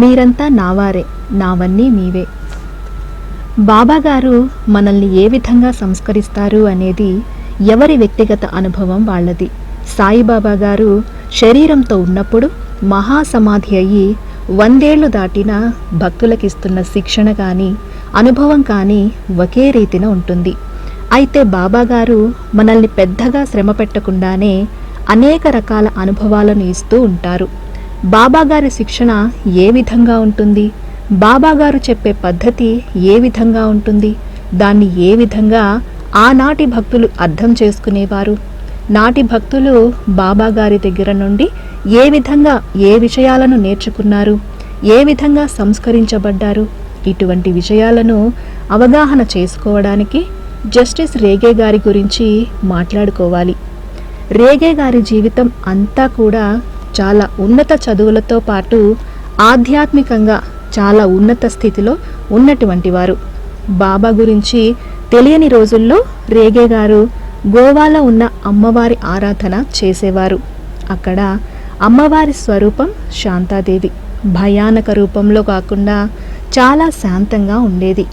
మీరంతా నావారే నావన్నీ మీవే. బాబాగారు మనల్ని ఏ విధంగా సంస్కరిస్తారు అనేది ఎవరి వ్యక్తిగత అనుభవం వాళ్ళది. సాయిబాబా గారు శరీరంతో ఉన్నప్పుడు మహాసమాధి అయ్యి వందేళ్ళు దాటిన భక్తులకిస్తున్న శిక్షణ కానీ అనుభవం కానీ ఒకే రీతిన ఉంటుంది. అయితే బాబాగారు మనల్ని పెద్దగా శ్రమ పెట్టకుండానే అనేక రకాల అనుభవాలను ఇస్తూ ఉంటారు. బాబాగారి శిక్షణ ఏ విధంగా ఉంటుంది? బాబాగారు చెప్పే పద్ధతి ఏ విధంగా ఉంటుంది? దాన్ని ఏ విధంగా ఆనాటి భక్తులు అర్థం చేసుకునేవారు? నాటి భక్తులు బాబాగారి దగ్గర నుండి ఏ విధంగా ఏ విషయాలను నేర్చుకున్నారు? ఏ విధంగా సంస్కరించబడ్డారు? ఇటువంటి విషయాలను అవగాహన చేసుకోవడానికి జస్టిస్ రేగే గారి గురించి మాట్లాడుకోవాలి. రేగే గారి జీవితం అంతా కూడా చాలా ఉన్నత చదువులతో పాటు ఆధ్యాత్మికంగా చాలా ఉన్నత స్థితిలో ఉన్నటువంటి వారు. బాబా గురించి తెలియని రోజుల్లో రేగే గారు గోవాలో ఉన్న అమ్మవారి ఆరాధన చేసేవారు. అక్కడ అమ్మవారి స్వరూపం శాంతాదేవి. భయానక రూపంలో కాకుండా చాలా శాంతంగా ఉండేది.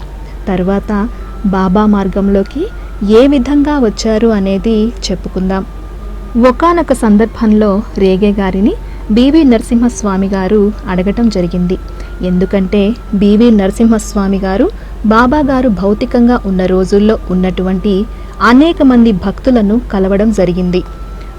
తర్వాత బాబా మార్గంలోకి ఏ విధంగా వచ్చారు అనేది చెప్పుకుందాం. ఒకానొక సందర్భంలో రేగే గారిని బీవి నరసింహస్వామి గారు అడగటం జరిగింది. ఎందుకంటే బీవి నరసింహస్వామి గారు బాబా గారు భౌతికంగా ఉన్న రోజుల్లో ఉన్నటువంటి అనేక మంది భక్తులను కలవడం జరిగింది.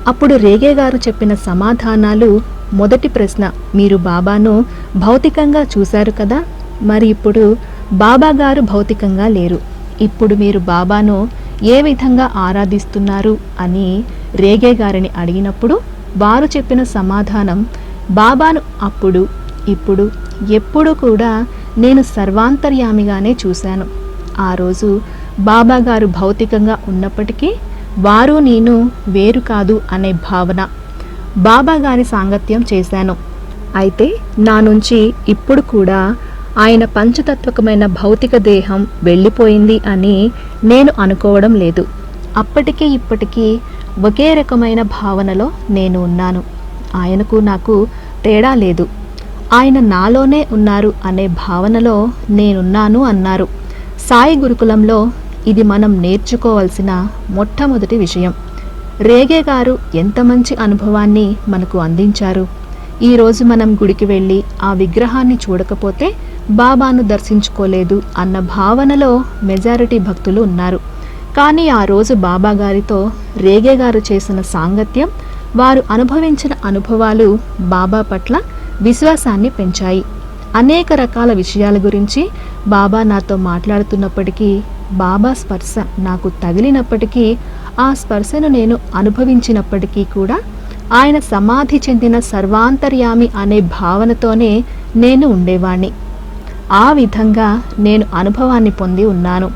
అప్పుడు రేగే గారు చెప్పిన సమాధానాలు మొదటి ప్రశ్న మీరు బాబాను భౌతికంగా చూశారు కదా? మరి ఇప్పుడు బాబా గారు భౌతికంగా లేరు. ఇప్పుడు మీరు బాబాను ఏ విధంగా ఆరాధిస్తున్నారు అని రేగే గారిని అడిగినప్పుడు వారు చెప్పిన సమాధానం బాబాను అప్పుడు ఇప్పుడు ఎప్పుడు కూడా నేను సర్వాంతర్యామిగానే చూశాను. ఆ రోజు బాబా గారు భౌతికంగా ఉన్నప్పటికీ వారు నేను వేరు కాదు అనే భావన బాబా గారి సాంగత్యం చేశాను. అయితే నా నుంచి ఇప్పుడు కూడా ఆయన పంచతత్వకమైన భౌతిక దేహం వెళ్ళిపోయింది అని నేను అనుకోవడం లేదు. అప్పటికీ ఇప్పటికీ ఒకే రకమైన భావనలో నేను ఉన్నాను. ఆయనకు నాకు తేడా లేదు. ఆయన నాలోనే ఉన్నారు అనే భావనలో నేనున్నాను అన్నారు. సాయి గురుకులంలో ఇది మనం నేర్చుకోవాల్సిన మొట్టమొదటి విషయం. రేగే గారు ఎంత మంచి అనుభవాన్ని మనకు అందించారు? ఈరోజు మనం గుడికి వెళ్ళి ఆ విగ్రహాన్ని చూడకపోతే బాబాను దర్శించుకోలేదు అన్న భావనలో మెజారిటీ భక్తులు ఉన్నారు. కానీ ఆ రోజు బాబా గారితో రేగే గారు చేసిన సాంగత్యం వారు అనుభవించిన అనుభవాలు బాబా పట్ల విశ్వాసాన్ని పెంచాయి. అనేక రకాల విషయాల గురించి బాబా నాతో మాట్లాడుతున్నప్పటికీ బాబా స్పర్శ నాకు తగిలినప్పటికీ ఆ స్పర్శను నేను అనుభవించినప్పటికీ కూడా ఆయన సమాధి చెందిన సర్వాంతర్యామి అనే భావనతోనే నేను ఉండేవాణ్ణి. ఆ విధంగా నేను అనుభవాన్ని పొంది ఉన్నాను.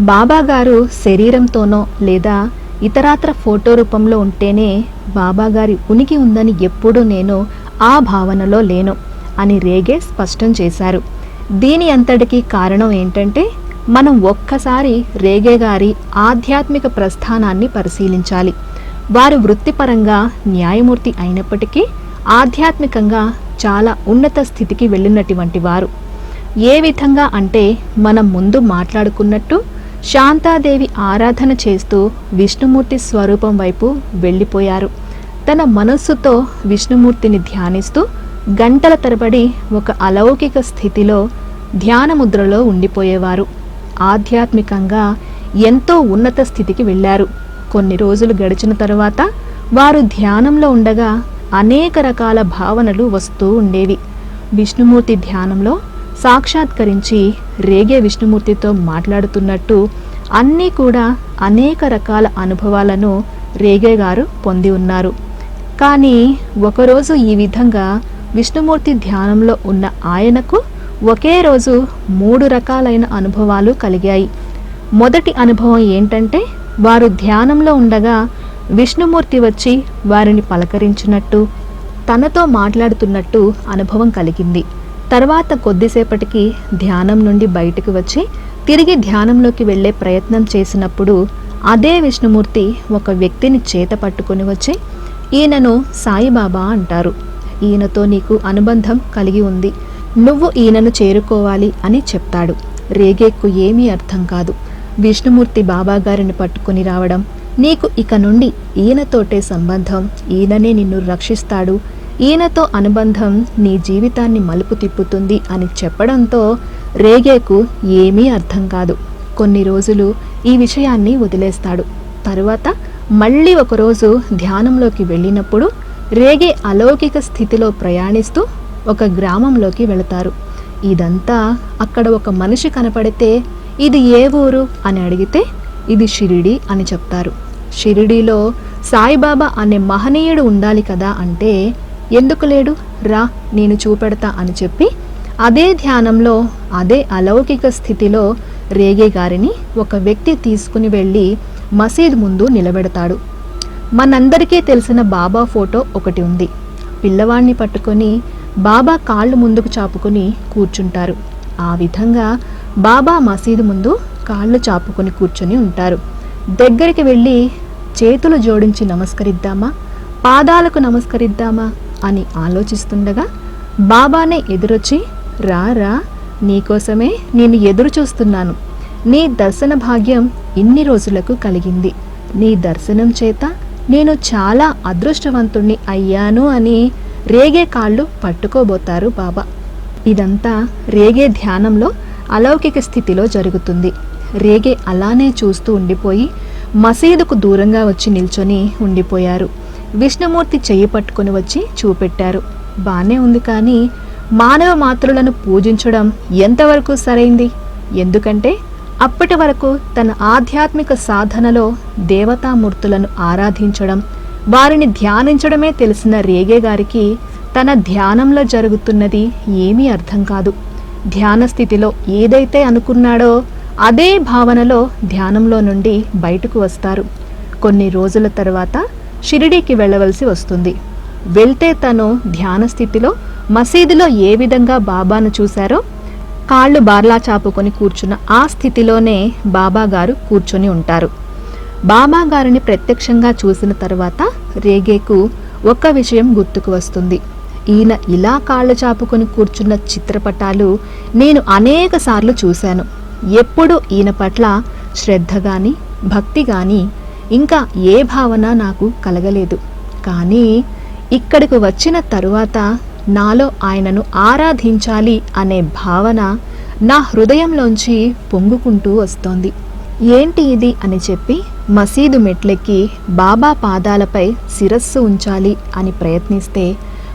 బాబాగారు శరీరంతోనో లేదా ఇతరాత్ర ఫోటో రూపంలో ఉంటేనే బాబాగారి ఉనికి ఉందని ఎప్పుడూ నేను ఆ భావనలో లేను అని రేగే స్పష్టం చేశారు. దీని అంతటికీ కారణం ఏంటంటే మనం ఒక్కసారి రేగే గారి ఆధ్యాత్మిక ప్రస్థానాన్ని పరిశీలించాలి. వారు వృత్తిపరంగా న్యాయమూర్తి అయినప్పటికీ ఆధ్యాత్మికంగా చాలా ఉన్నత స్థితికి వెళ్ళినటువంటి వారు. ఏ విధంగా అంటే మనం ముందు మాట్లాడుకున్నట్టు శాంతాదేవి ఆరాధన చేస్తూ విష్ణుమూర్తి స్వరూపం వైపు వెళ్ళిపోయారు. తన మనస్సుతో విష్ణుమూర్తిని ధ్యానిస్తూ గంటల తరబడి ఒక అలౌకిక స్థితిలో ధ్యానముద్రలో ఉండిపోయేవారు. ఆధ్యాత్మికంగా ఎంతో ఉన్నత స్థితికి వెళ్ళారు. కొన్ని రోజులు గడిచిన తరువాత వారు ధ్యానంలో ఉండగా అనేక రకాల భావనలు వస్తూ ఉండేవి. విష్ణుమూర్తి ధ్యానంలో సాక్షాత్కరించి రేగే విష్ణుమూర్తితో మాట్లాడుతున్నట్టు అన్నీ కూడా అనేక రకాల అనుభవాలను రేగే గారు పొంది ఉన్నారు. కానీ ఒకరోజు ఈ విధంగా విష్ణుమూర్తి ధ్యానంలో ఉన్న ఆయనకు ఒకే రోజు మూడు రకాలైన అనుభవాలు కలిగాయి. మొదటి అనుభవం ఏంటంటే వారు ధ్యానంలో ఉండగా విష్ణుమూర్తి వచ్చి వారిని పలకరించినట్టు తనతో మాట్లాడుతున్నట్టు అనుభవం కలిగింది. తర్వాత కొద్దిసేపటికి ధ్యానం నుండి బయటకు వచ్చి తిరిగి ధ్యానంలోకి వెళ్ళే ప్రయత్నం చేసినప్పుడు అదే విష్ణుమూర్తి ఒక వ్యక్తిని చేత పట్టుకొని వచ్చి ఈయనను సాయిబాబా అంటారు. ఈయనతో నీకు అనుబంధం కలిగి ఉంది. నువ్వు ఈయనను చేరుకోవాలి అని చెప్తాడు. రేగేక్కు ఏమీ అర్థం కాదు. విష్ణుమూర్తి బాబాగారిని పట్టుకుని రావడం. నీకు ఇక నుండి ఈయనతోటే సంబంధం. ఈయననే నిన్ను రక్షిస్తాడు. ఈయనతో అనుబంధం నీ జీవితాన్ని మలుపు తిప్పుతుంది అని చెప్పడంతో రేగేకు ఏమీ అర్థం కాదు. కొన్ని రోజులు ఈ విషయాన్ని వదిలేస్తాడు. తరువాత మళ్ళీ ఒకరోజు ధ్యానంలోకి వెళ్ళినప్పుడు రేగే అలౌకిక స్థితిలో ప్రయాణిస్తూ ఒక గ్రామంలోకి వెళతారు. ఇదంతా అక్కడ ఒక మనిషి కనపడితే ఇది ఏ ఊరు? అని అడిగితే ఇది షిరిడి అని చెప్తారు. షిరిడీలో సాయిబాబా అనే మహనీయుడు ఉండాలి కదా అంటే ఎందుకు లేడు? రా నేను చూపెడతా అని చెప్పి అదే ధ్యానంలో అదే అలౌకిక స్థితిలో రేగే గారిని ఒక వ్యక్తి తీసుకుని వెళ్ళి మసీద్ ముందు నిలబెడతాడు. మనందరికీ తెలిసిన బాబా ఫోటో ఒకటి ఉంది. పిల్లవాణ్ణి పట్టుకొని బాబా కాళ్ళు ముందుకు చాపుకొని కూర్చుంటారు. ఆ విధంగా బాబా మసీదు ముందు కాళ్ళు చాపుకొని కూర్చొని ఉంటారు. దగ్గరికి వెళ్ళి చేతులు జోడించి నమస్కరిద్దామా? పాదాలకు నమస్కరిద్దామా? అని ఆలోచిస్తుండగా బాబానే ఎదురొచ్చి రా రా నీకోసమే నేను ఎదురు చూస్తున్నాను. నీ దర్శన భాగ్యం ఇన్ని రోజులకు కలిగింది. నీ దర్శనం చేత నేను చాలా అదృష్టవంతుణ్ణి అయ్యాను అని రేగే కాళ్ళు పట్టుకోబోతారు బాబా. ఇదంతా రేగే ధ్యానంలో అలౌకిక స్థితిలో జరుగుతుంది. రేగే అలానే చూస్తూ ఉండిపోయి మసీదుకు దూరంగా వచ్చి నిల్చొని ఉండిపోయారు. విష్ణుమూర్తి చెయ్యి పట్టుకుని వచ్చి చూపెట్టారు. బానే ఉంది కానీ మానవ మాతృలను పూజించడం ఎంతవరకు సరైంది? ఎందుకంటే అప్పటి వరకు తన ఆధ్యాత్మిక సాధనలో దేవతామూర్తులను ఆరాధించడం వారిని ధ్యానించడమే తెలిసిన రేగే గారికి తన ధ్యానంలో జరుగుతున్నది ఏమీ అర్థం కాదు. ధ్యాన స్థితిలో ఏదైతే అనుకున్నాడో అదే భావనలో ధ్యానంలో నుండి బయటకు వస్తారు. కొన్ని రోజుల తర్వాత షిరిడీకి వెళ్ళవలసి వస్తుంది. వెళ్తే తను ధ్యాన స్థితిలో మసీదులో ఏ విధంగా బాబాను చూశారో కాళ్ళు బార్లా చాపుకొని కూర్చున్న ఆ స్థితిలోనే బాబా గారు కూర్చొని ఉంటారు. బాబా గారిని ప్రత్యక్షంగా చూసిన తర్వాత రేగేకు ఒక్క విషయం గుర్తుకు వస్తుంది. ఈయన ఇలా కాళ్ళు చాపుకొని కూర్చున్న చిత్రపటాలు నేను అనేక సార్లు చూశాను. ఎప్పుడు ఈయన పట్ల శ్రద్ధ కానీ భక్తి కానీ ఇంకా ఏ భావన నాకు కలగలేదు. కానీ ఇక్కడికి వచ్చిన తరువాత నాలో ఆయనను ఆరాధించాలి అనే భావన నా హృదయంలోంచి పొంగుకుంటూ వస్తోంది. ఏంటి ఇది అని చెప్పి మసీదు మెట్లెక్కి బాబా పాదాలపై శిరస్సు ఉంచాలి అని ప్రయత్నిస్తే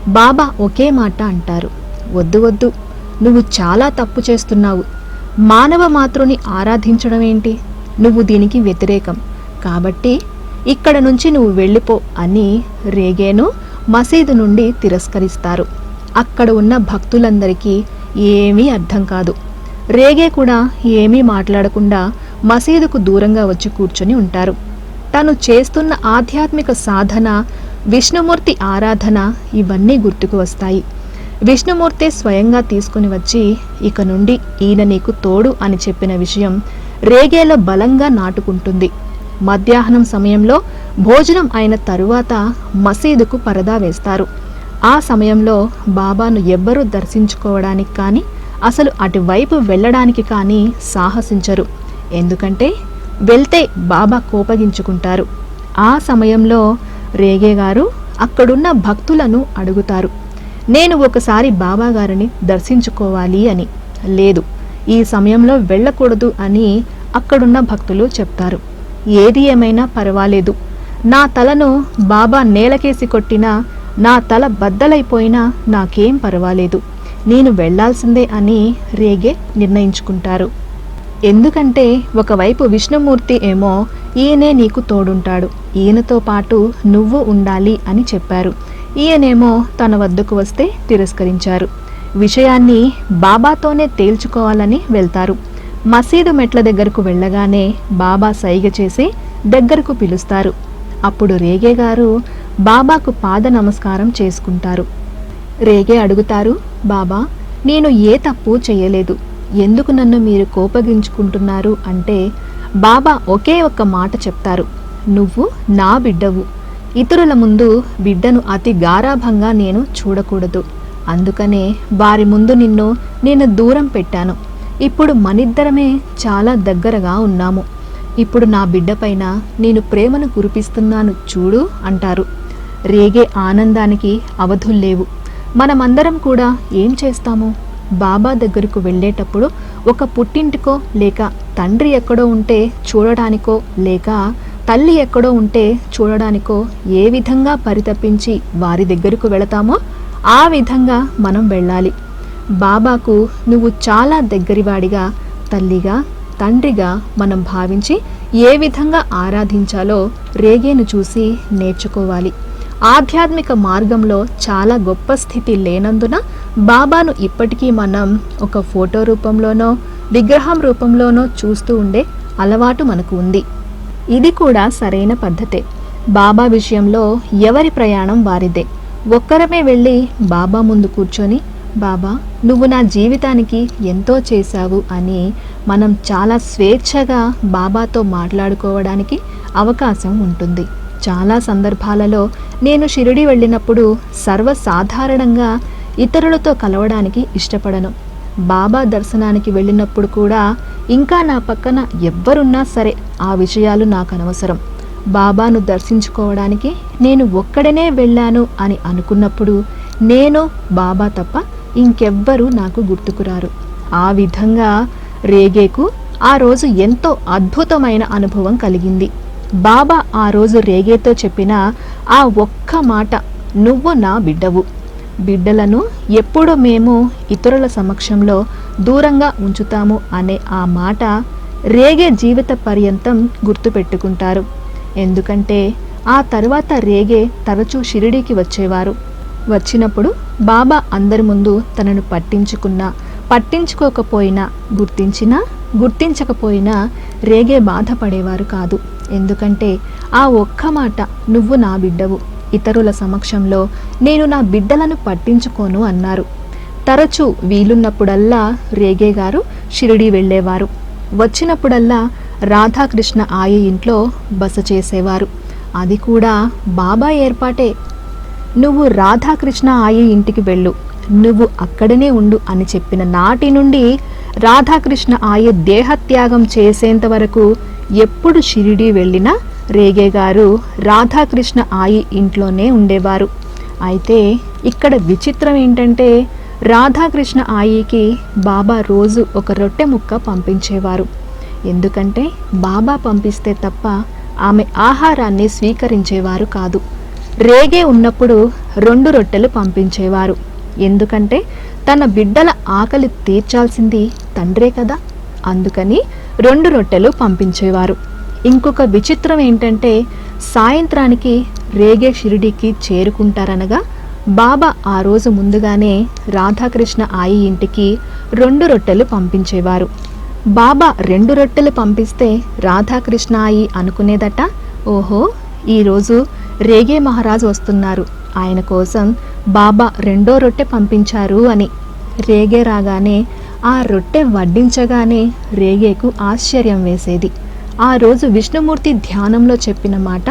బాబా ఒకే మాట అంటారు. వద్దు వద్దు. నువ్వు చాలా తప్పు చేస్తున్నావు. మానవ మాతృని ఆరాధించడం ఏంటి? నువ్వు దీనికి వ్యతిరేకం. కాబట్టి ఇక్కడ నుంచి నువ్వు వెళ్ళిపో అని రేగేను మసీదు నుండి తిరస్కరిస్తారు. అక్కడ ఉన్న భక్తులందరికీ ఏమీ అర్థం కాదు. రేగే కూడా ఏమీ మాట్లాడకుండా మసీదుకు దూరంగా వచ్చి కూర్చొని ఉంటారు. తను చేస్తున్న ఆధ్యాత్మిక సాధన విష్ణుమూర్తి ఆరాధన ఇవన్నీ గుర్తుకు వస్తాయి. విష్ణుమూర్తే స్వయంగా తీసుకుని వచ్చి ఇక నుండి ఈయన నీకు తోడు అని చెప్పిన విషయం రేగేలో బలంగా నాటుకుంటుంది. మధ్యాహ్నం సమయంలో భోజనం అయిన తరువాత మసీదుకు పరదా వేస్తారు. ఆ సమయంలో బాబాను ఎవ్వరూ దర్శించుకోవడానికి కానీ అసలు అటువైపు వెళ్ళడానికి కానీ సాహసించరు. ఎందుకంటే వెళ్తే బాబా కోపగించుకుంటారు. ఆ సమయంలో రేగే గారు అక్కడున్న భక్తులను అడుగుతారు. నేను ఒకసారి బాబాగారిని దర్శించుకోవాలి అని. లేదు ఈ సమయంలో వెళ్ళకూడదు అని అక్కడున్న భక్తులు చెప్తారు. ఏది ఏమైనా పర్వాలేదు. నా తలను బాబా నేలకేసి కొట్టినా నా తల బద్దలైపోయినా నాకేం పర్వాలేదు. నేను వెళ్ళాల్సిందే అని రేగే నిర్ణయించుకుంటారు. ఎందుకంటే ఒకవైపు విష్ణుమూర్తి ఏమో ఈయనే నీకు తోడుంటాడు ఈయనతో పాటు నువ్వు ఉండాలి అని చెప్పారు. ఈయనేమో తన వద్దకు వస్తే తిరస్కరించారు. విషయాన్ని బాబాతోనే తేల్చుకోవాలని వెళ్తారు. మసీదు మెట్ల దగ్గరకు వెళ్ళగానే బాబా సైగ చేసి దగ్గరకు పిలుస్తారు. అప్పుడు రేగే గారు బాబాకు పాద నమస్కారం చేసుకుంటారు. రేగే అడుగుతారు బాబా నేను ఏ తప్పు చేయలేదు. ఎందుకు నన్ను మీరు కోపగించుకుంటున్నారు అంటే బాబా ఒకే ఒక్క మాట చెప్తారు. నువ్వు నా బిడ్డవు. ఇతరుల ముందు బిడ్డను అతి గారాభంగా నేను చూడకూడదు. అందుకనే వారి ముందు నిన్ను నేను దూరం పెట్టాను. ఇప్పుడు మనిద్దరమే చాలా దగ్గరగా ఉన్నాము. ఇప్పుడు నా బిడ్డపైన నేను ప్రేమను కురిపిస్తున్నాను చూడు అంటారు. రేగే ఆనందానికి అవధుల్లేవు మనమందరం కూడా ఏం చేస్తాము? బాబా దగ్గరకు వెళ్ళేటప్పుడు ఒక పుట్టింటికో లేక తండ్రి ఎక్కడో ఉంటే చూడడానికో లేక తల్లి ఎక్కడో ఉంటే చూడడానికో ఏ విధంగా పరితపించి వారి దగ్గరకు వెళతామో ఆ విధంగా మనం వెళ్ళాలి. బాబాకు నువ్వు చాలా దగ్గరివాడిగా తల్లిగా తండ్రిగా మనం భావించి ఏ విధంగా ఆరాధించాలో రేగేను చూసి నేర్చుకోవాలి. ఆధ్యాత్మిక మార్గంలో చాలా గొప్ప స్థితి లేనందున బాబాను ఇప్పటికీ మనం ఒక ఫోటో రూపంలోనో విగ్రహం రూపంలోనో చూస్తూ ఉండే అలవాటు మనకు ఉంది. ఇది కూడా సరైన పద్ధతే. బాబా విషయంలో ఎవరి ప్రయాణం వారిదే. ఒక్కరమే వెళ్ళి బాబా ముందు కూర్చొని బాబా నువ్వు నా జీవితానికి ఎంతో చేశావు అని మనం చాలా స్వేచ్ఛగా బాబాతో మాట్లాడుకోవడానికి అవకాశం ఉంటుంది. చాలా సందర్భాలలో నేను షిరిడి వెళ్ళినప్పుడు సర్వసాధారణంగా ఇతరులతో కలవడానికి ఇష్టపడను. బాబా దర్శనానికి వెళ్ళినప్పుడు కూడా ఇంకా నా పక్కన ఎవ్వరున్నా సరే ఆ విషయాలు నాకు అనవసరం. బాబాను దర్శించుకోవడానికి నేను ఒక్కడనే వెళ్ళాను అని అనుకున్నప్పుడు నేను బాబా తప్ప ఇంకెవ్వరూ నాకు గుర్తుకురారు. ఆ విధంగా రేగేకు ఆ రోజు ఎంతో అద్భుతమైన అనుభవం కలిగింది. బాబా ఆ రోజు రేగేతో చెప్పిన ఆ ఒక్క మాట నువ్వు నా బిడ్డవు. బిడ్డలను ఎప్పుడు మేము ఇతరుల సమక్షంలో దూరంగా ఉంచుతాము అనే ఆ మాట రేగే జీవిత పర్యంతం గుర్తుపెట్టుకుంటారు. ఎందుకంటే ఆ తర్వాత రేగే తరచూ షిరిడీకి వచ్చేవారు. వచ్చినప్పుడు బాబా అందరి ముందు తనను పట్టించుకున్నా పట్టించుకోకపోయినా గుర్తించినా గుర్తించకపోయినా రేగే బాధపడేవారు కాదు. ఎందుకంటే ఆ ఒక్క మాట నువ్వు నా బిడ్డవు. ఇతరుల సమక్షంలో నేను నా బిడ్డలను పట్టించుకోను అన్నారు. తరచూ వీలున్నప్పుడల్లా రేగే గారు షిరిడి వెళ్ళేవారు. వచ్చినప్పుడల్లా రాధాకృష్ణ ఆయ ఇంట్లో బస చేసేవారు. అది కూడా బాబా ఏర్పాటే. నువ్వు రాధాకృష్ణ ఆయ ఇంటికి వెళ్ళు. నువ్వు అక్కడనే ఉండు అని చెప్పిన నాటి నుండి రాధాకృష్ణ ఆయ దేహత్యాగం చేసేంత వరకు ఎప్పుడు షిరిడి వెళ్ళినా రేగే గారు రాధాకృష్ణ ఆయి ఇంట్లోనే ఉండేవారు. అయితే ఇక్కడ విచిత్రం ఏంటంటే రాధాకృష్ణ ఆయికి బాబా రోజు ఒక రొట్టె ముక్క పంపించేవారు. ఎందుకంటే బాబా పంపిస్తే తప్ప ఆమె ఆహారాన్ని స్వీకరించేవారు కాదు. రేగే ఉన్నప్పుడు రెండు రొట్టెలు పంపించేవారు. ఎందుకంటే తన బిడ్డల ఆకలి తీర్చాల్సింది తండ్రే కదా. అందుకని రెండు రొట్టెలు పంపించేవారు. ఇంకొక విచిత్రం ఏంటంటే సాయంత్రానికి రేగే షిరిడికి చేరుకుంటారనగా బాబా ఆ రోజు ముందుగానే రాధాకృష్ణ ఆయి ఇంటికి రెండు రొట్టెలు పంపించేవారు. బాబా రెండు రొట్టెలు పంపిస్తే రాధాకృష్ణ ఆయి అనుకునేదట ఓహో ఈరోజు రేగే మహారాజు వస్తున్నారు. ఆయన కోసం బాబా రెండో రొట్టె పంపించారు అని. రేగే రాగానే ఆ రొట్టె వడ్డించగానే రేగేకు ఆశ్చర్యం వేసేది. ఆ రోజు విష్ణుమూర్తి ధ్యానంలో చెప్పిన మాట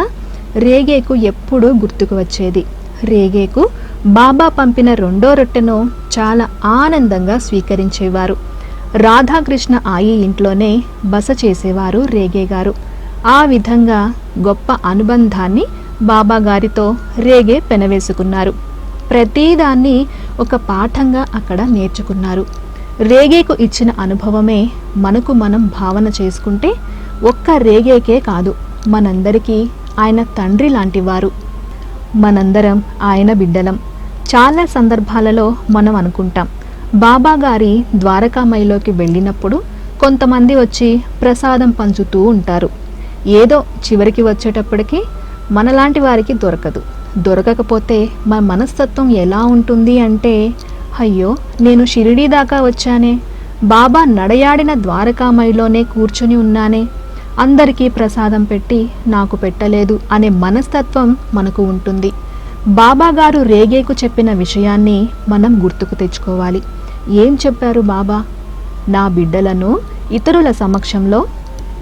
రేగేకు ఎప్పుడూ గుర్తుకు వచ్చేది. రేగేకు బాబా పంపిన రెండో రొట్టెను చాలా ఆనందంగా స్వీకరించేవారు. రాధాకృష్ణ ఆయి ఇంట్లోనే బస చేసేవారు రేగే గారు ఆ విధంగా గొప్ప అనుబంధాన్ని బాబాగారితో రేగే పెనవేసుకున్నారు. ప్రతిదాన్ని ఒక పాఠంగా అక్కడ నేర్చుకున్నారు. రేగేకు ఇచ్చిన అనుభవమే మనకు మనం భావన చేసుకుంటే ఒక్క రేగేకే కాదు మనందరికీ ఆయన తండ్రి లాంటివారు. మనందరం ఆయన బిడ్డలం. చాలా సందర్భాలలో మనం అనుకుంటాం బాబా గారి ద్వారకామయిలోకి వెళ్ళినప్పుడు కొంతమంది వచ్చి ప్రసాదం పంచుతూ ఉంటారు. ఏదో చివరికి వచ్చేటప్పటికి మనలాంటి వారికి దొరకదు. దొరకకపోతే మన మనస్తత్వం ఎలా ఉంటుంది అంటే అయ్యో నేను షిరిడీ దాకా వచ్చానే. బాబా నడయాడిన ద్వారకామయిలోనే కూర్చుని ఉన్నానే. అందరికీ ప్రసాదం పెట్టి నాకు పెట్టలేదు అనే మనస్తత్వం మనకు ఉంటుంది. బాబా గారు రేగేకు చెప్పిన విషయాన్ని మనం గుర్తుకు తెచ్చుకోవాలి. ఏం చెప్పారు బాబా? నా బిడ్డలను ఇతరుల సమక్షంలో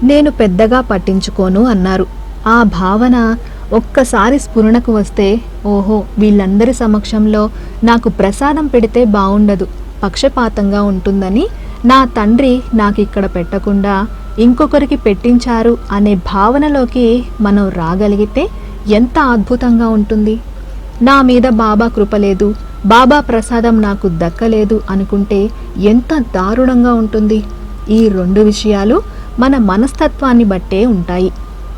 నేను పెద్దగా పట్టించుకోను అన్నారు. ఆ భావన ఒక్కసారి స్ఫురణకు వస్తే ఓహో వీళ్ళందరి సమక్షంలో నాకు ప్రసాదం పెడితే బాగుండదు పక్షపాతంగా ఉంటుందని నా తండ్రి నాకు ఇక్కడ పెట్టకుండా ఇంకొకరికి పెట్టించారు అనే భావనలోకి మనం రాగలిగితే ఎంత అద్భుతంగా ఉంటుంది. నా మీద బాబా కృప లేదు బాబా ప్రసాదం నాకు దక్కలేదు అనుకుంటే ఎంత దారుణంగా ఉంటుంది. ఈ రెండు విషయాలు మన మనస్తత్వాన్ని బట్టే ఉంటాయి.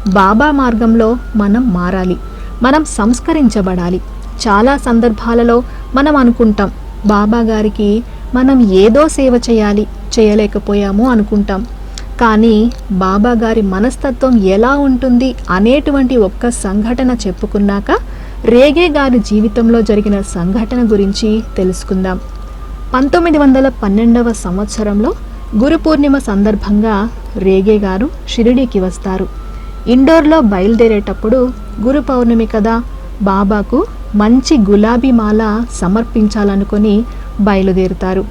బాబా మార్గంలో మనం మారాలి. మనం సంస్కరించబడాలి. చాలా సందర్భాలలో మనం అనుకుంటాం బాబా గారికి మనం ఏదో సేవ చేయాలి చేయలేకపోయాము అనుకుంటాం. కానీ బాబా గారి మనస్తత్వం ఎలా ఉంటుంది అనేటువంటి ఒక్క సంఘటన చెప్పుకున్నాక రేగే గారి జీవితంలో జరిగిన సంఘటన గురించి తెలుసుకుందాం. పంతొమ్మిది వందల పన్నెండవ సంవత్సరంలో గురు పూర్ణిమ సందర్భంగా రేగే గారు షిరిడీకి వస్తారు. ఇండోర్లో బయలుదేరేటప్పుడు గురు పౌర్ణమి కదా బాబాకు మంచి గులాబీ మాల సమర్పించాలనుకొని బయలుదేరుతారు.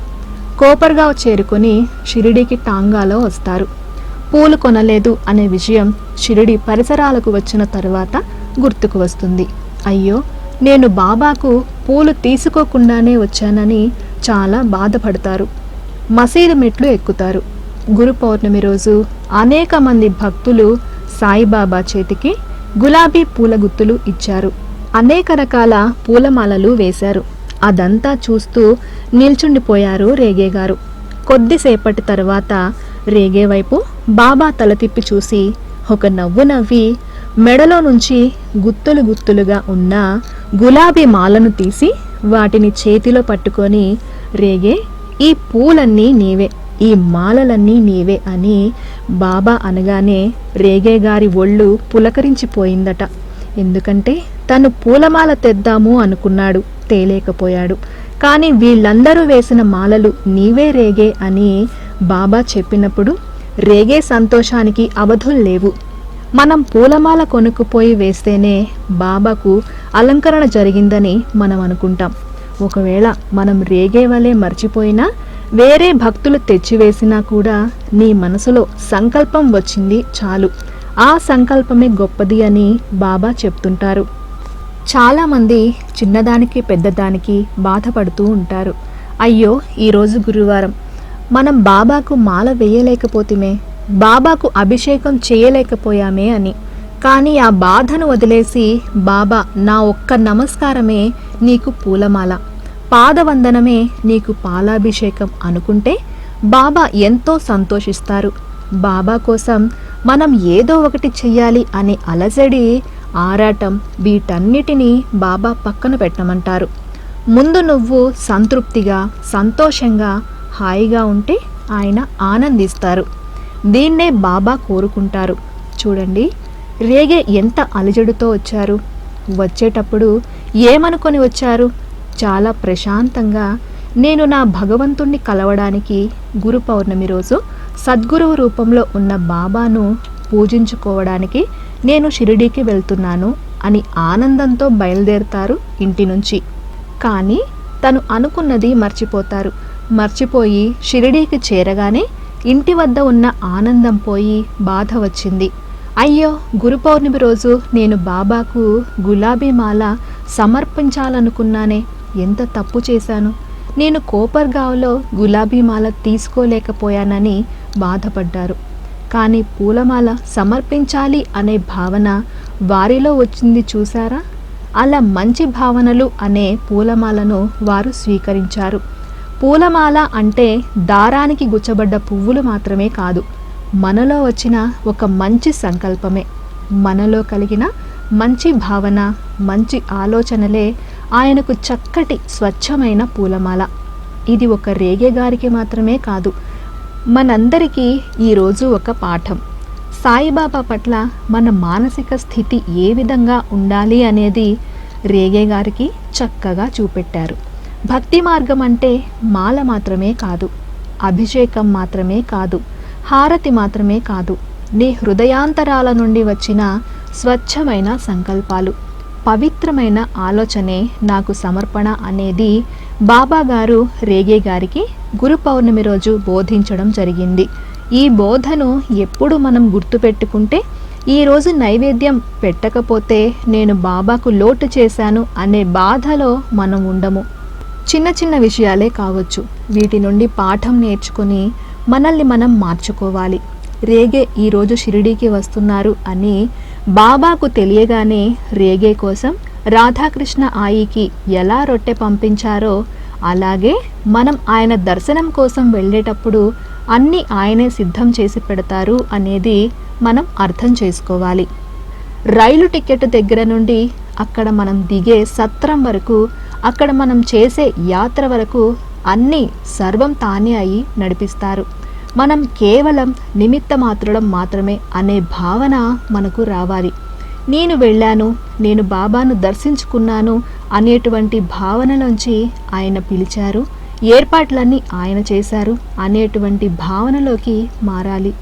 కోపర్గావ్ చేరుకొని షిరిడీకి టాంగాలో వస్తారు. పూలు కొనలేదు అనే విషయం షిరిడి పరిసరాలకు వచ్చిన తర్వాత గుర్తుకు వస్తుంది. అయ్యో నేను బాబాకు పూలు తీసుకోకుండానే వచ్చానని చాలా బాధపడతారు. మసీదు మెట్లు ఎక్కుతారు. గురు పౌర్ణమి రోజు అనేక మంది భక్తులు సాయిబాబా చేతికి గులాబీ పూల గుత్తులు ఇచ్చారు. అనేక రకాల పూలమాలలు వేశారు. అదంతా చూస్తూ నిల్చుండిపోయారు రేగే గారు. కొద్దిసేపటి తర్వాత రేగే వైపు బాబా తల తిప్పి చూసి ఒక నవ్వు నవ్వి మెడలో నుంచి గుత్తులు గుత్తులుగా ఉన్న గులాబీ మాలను తీసి వాటిని చేతిలో పట్టుకొని రేగే ఈ పూలన్నీ నీవే ఈ మాలలన్నీ నీవే అని బాబా అనగానే రేగే గారి ఒళ్ళు పులకరించిపోయిందట. ఎందుకంటే తను పూలమాల తెద్దాము అనుకున్నాడు తేలేకపోయాడు. కానీ వీళ్ళందరూ వేసిన మాలలు నీవే రేగే అని బాబా చెప్పినప్పుడు రేగే సంతోషానికి అవధులు లేవు. మనం పూలమాల కొనుక్కుపోయి వేస్తేనే బాబాకు అలంకరణ జరిగిందని మనం అనుకుంటాం. ఒకవేళ మనం రేగే వలె మర్చిపోయినా వేరే భక్తులు తెచ్చివేసినా కూడా నీ మనసులో సంకల్పం వచ్చింది చాలు. ఆ సంకల్పమే గొప్పది అని బాబా చెప్తుంటారు. చాలామంది చిన్నదానికి పెద్దదానికి బాధపడుతూ ఉంటారు. అయ్యో ఈరోజు గురువారం. మనం బాబాకు మాల వేయలేకపోతేమే. బాబాకు అభిషేకం చేయలేకపోయామే అని. కానీ ఆ బాధను వదిలేసి బాబా నా ఒక్క నమస్కారమే నీకు పూలమాల. పాదవందనమే నీకు పాలాభిషేకం అనుకుంటే బాబా ఎంతో సంతోషిస్తారు. బాబా కోసం మనం ఏదో ఒకటి చెయ్యాలి అనే అలజడి ఆరాటం వీటన్నిటినీ బాబా పక్కన పెట్టమంటారు. ముందు నువ్వు సంతృప్తిగా సంతోషంగా హాయిగా ఉంటే ఆయన ఆనందిస్తారు. దీన్నే బాబా కోరుకుంటారు. చూడండి రేగే ఎంత అలజడితో వచ్చారు. వచ్చేటప్పుడు ఏమనుకొని వచ్చారు? చాలా ప్రశాంతంగా నేను నా భగవంతుణ్ణి కలవడానికి గురు పౌర్ణమి రోజు సద్గురువు రూపంలో ఉన్న బాబాను పూజించుకోవడానికి నేను షిరిడీకి వెళ్తున్నాను అని ఆనందంతో బయలుదేరుతారు ఇంటి నుంచి. కానీ తను అనుకున్నది మర్చిపోతారు. మర్చిపోయి షిరిడీకి చేరగానే ఇంటి వద్ద ఉన్న ఆనందం పోయి బాధ వచ్చింది. అయ్యో గురు పౌర్ణమి రోజు నేను బాబాకు గులాబీ మాల సమర్పించాలనుకున్నానే. ఎంత తప్పు చేశాను? నేను కోపర్గావ్లో గులాబీ మాల తీసుకోలేకపోయానని బాధపడ్డారు. కానీ పూలమాల సమర్పించాలి అనే భావన వారిలో వచ్చింది చూసారా అలా మంచి భావనలు అనే పూలమాలను వారు స్వీకరించారు. పూలమాల అంటే దారానికి గుచ్చబడ్డ పువ్వులు మాత్రమే కాదు మనలో వచ్చిన ఒక మంచి సంకల్పమే. మనలో కలిగిన మంచి భావన మంచి ఆలోచనలే ఆయనకు చక్కటి స్వచ్ఛమైన పూలమాల. ఇది ఒక రేగే గారికి మాత్రమే కాదు మనందరికీ ఈరోజు ఒక పాఠం. సాయిబాబా పట్ల మన మానసిక స్థితి ఏ విధంగా ఉండాలి అనేది రేగే గారికి చక్కగా చూపెట్టారు. భక్తి మార్గం అంటే మాల మాత్రమే కాదు అభిషేకం మాత్రమే కాదు హారతి మాత్రమే కాదు నీ హృదయాంతరాల నుండి వచ్చిన స్వచ్ఛమైన సంకల్పాలు. పవిత్రమైన ఆలోచనే నాకు సమర్పణ అనేది బాబా గారు రేగే గారికి గురు పౌర్ణమి రోజు బోధించడం జరిగింది. ఈ బోధను ఎప్పుడు మనం గుర్తుపెట్టుకుంటే ఈరోజు నైవేద్యం పెట్టకపోతే నేను బాబాకు లోటు చేశాను అనే బాధలో మనం ఉండము. చిన్న చిన్న విషయాలే కావచ్చు. వీటి నుండి పాఠం నేర్చుకొని మనల్ని మనం మార్చుకోవాలి. రేగే ఈరోజు షిరిడీకి వస్తున్నారు అని బాబాకు తెలియగానే రేగే కోసం రాధాకృష్ణ ఆయికి ఎలా రొట్టె పంపించారో అలాగే మనం ఆయన దర్శనం కోసం వెళ్ళేటప్పుడు అన్నీ ఆయనే సిద్ధం చేసి పెడతారు అనేది మనం అర్థం చేసుకోవాలి. రైలు టికెట్ దగ్గర నుండి అక్కడ మనం దిగే సత్రం వరకు అక్కడ మనం చేసే యాత్ర వరకు అన్నీ సర్వం తానే అయి నడిపిస్తారు. మనం కేవలం నిమిత్త మాత్రులం మాత్రమే అనే భావన మనకు రావాలి. నేను వెళ్ళాను నేను బాబాను దర్శించుకున్నాను అనేటువంటి భావనలోంచి ఆయన పిలిచారు ఏర్పాట్లన్నీ ఆయన చేశారు అనేటువంటి భావనలోకి మారాలి.